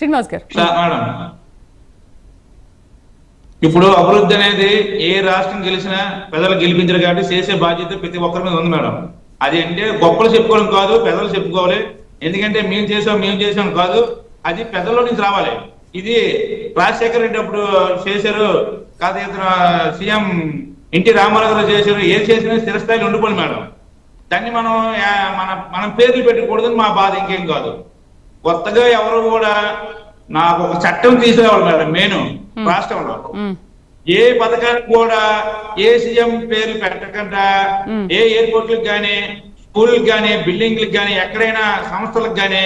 శ్రీనివాస్ గారు మేడం ఇప్పుడు అభివృద్ధి అనేది ఏ రాష్ట్రం గెలిచినా ప్రజలు గెలిపించారు కాబట్టి చేసే బాధ్యత ప్రతి ఒక్కరి మీద ఉంది మేడం. అది అంటే గొప్పలు చెప్పుకోవడం కాదు పెద్దలు చెప్పుకోవాలి. ఎందుకంటే మేము చేసాం మేము చేసాం కాదు. అది పెద్దల్లో నుంచి రావాలి. ఇది రాజశేఖర రెడ్డి అప్పుడు చేశారు. కాదు ఇతను సీఎం ఎన్టీ రామారావు గారు చేశారు. ఏం చేసినా స్థిరస్థాయిలో ఉండిపోయింది మేడం. దాన్ని మనం మన మనం పేర్లు పెట్టకూడదని మా బాధ ఇంకేం కాదు. కొత్తగా ఎవరు కూడా నాకు ఒక చట్టం తీసుకురావాలి మేడం మెయిన్ రాష్ట్రంలో. ఏ పథకానికి కూడా ఏ సీఎం పేర్లు పెట్టకుండా. ఏ ఎయిర్పోర్ట్లకు కానీ స్కూల్కి కానీ బిల్డింగ్లకు కానీ ఎక్కడైనా సంస్థలకు కానీ.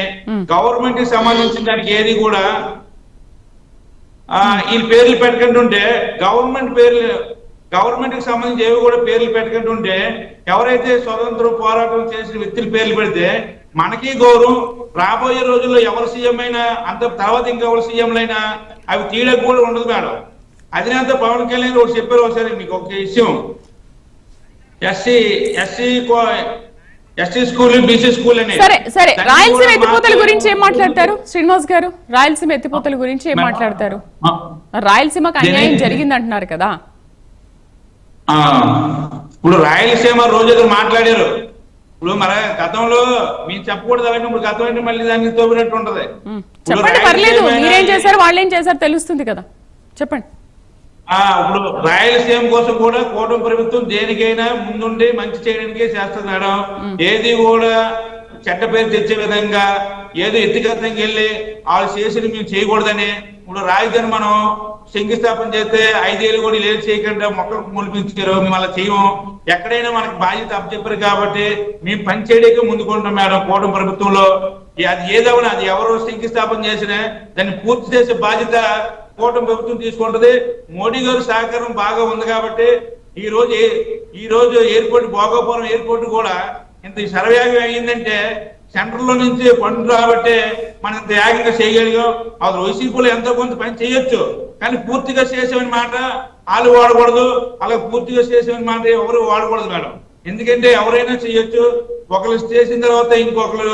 గవర్నమెంట్కి సంబంధించిన దానికి ఏది కూడా ఆ ఈ పేర్లు పెట్టకుంటుంటే గవర్నమెంట్ పేర్లు గవర్నమెంట్కి సంబంధించి ఏవి కూడా పేర్లు పెట్టకుంటుంటే ఎవరైతే స్వతంత్ర పోరాటం చేసిన వ్యక్తుల పేర్లు పెడితే మనకి గౌరవం. రాబోయే రోజుల్లో ఎవరు సీఎం అయినా అంత తర్వాత ఇంకెవరు సీఎంలైనా అవి తీయడానికి కూడా ఉండదు మేడం. అధినేత పవన్ కళ్యాణ్ ఒకటి చెప్పారు ఒకసారి మీకు ఒక విషయం. SC SC SC school BC school అని సరే సరే రాయలసీమ ఎత్తిపోతల గురించి ఏం మాట్లాడతారు? శ్రీనివాస్ గారు రాయలసీమ ఎత్తిపోతల గురించి ఏం మాట్లాడతారు? రాయలసీమకు అన్యాయం జరిగింది అంటున్నారు కదా. ఆ, ఇప్పుడు రాయలసీమ రోజు మాట్లాడారు. ఇప్పుడు మరి గతంలో మేము చెప్పకూడదు అవన్నీ ఇప్పుడు గతం అంటే మళ్ళీ దాన్ని తోపినట్టు ఉంటది. చెప్పండి పర్లేదు. మీరేం చేశారు వాళ్ళు ఏం చేశారు తెలుస్తుంది కదా. చెప్పండి. ఆ ఇప్పుడు రాయలసీమ కోసం కూడా కూటమి ప్రభుత్వం దేనికైనా ముందుండి మంచి చేయడానికే చేస్తుంది మేడం. ఏది కూడా చెడ్డ పేరు తెచ్చే విధంగా ఏదో ఎత్తిగతంగా వెళ్ళి వాళ్ళు చేసిన మేము చేయకూడదని ఇప్పుడు రాజధాని మనం శంకుస్థాపన చేస్తే ఐదేళ్ళు కూడా లేదు చేయకుండా మొక్కలు మునిపించారు మేము చేయము. ఎక్కడైనా మనకు బాధ్యత అప్పచెప్పారు కాబట్టి మేము పని చేయడానికి ముందుకుంటాం మేడం కూటమి ప్రభుత్వంలో. అది ఏదవనా అది ఎవరు శంకుస్థాపన చేసినా దాన్ని పూర్తి చేసే బాధ్యత కూటమి ప్రభుత్వం తీసుకుంటది. మోడీ గారు సహకారం బాగా ఉంది కాబట్టి ఈ రోజు ఈ రోజు ఎయిర్పోర్ట్ భోగాపురం ఎయిర్పోర్ట్ కూడా ఇంత సర్వేగం అయ్యిందంటే సెంటర్లో నుంచి ఫండ్ రాబట్టే మనం ఇంత వేగంగా చేయగలిగాం. అది వైసీపీలో ఎంతో కొంత పని చేయొచ్చు. కానీ పూర్తిగా చేసేవని మాట వాళ్ళు వాడకూడదు. అలా పూర్తిగా చేసేవని మాట ఎవరు వాడకూడదు మేడం. ఎందుకంటే ఎవరైనా చేయొచ్చు. ఒకరు చేసిన తర్వాత ఇంకొకరు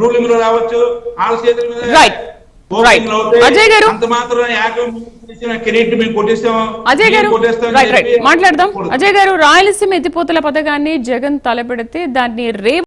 రూలింగ్లో రావచ్చు. వాళ్ళ చేతుల మీద. అజయ్ గారు. మాట్లాడదాం. అజయ్ గారు రాయలసీమ ఎత్తిపోతల పథకాన్ని జగన్ తలపెడితే దాన్ని రేపు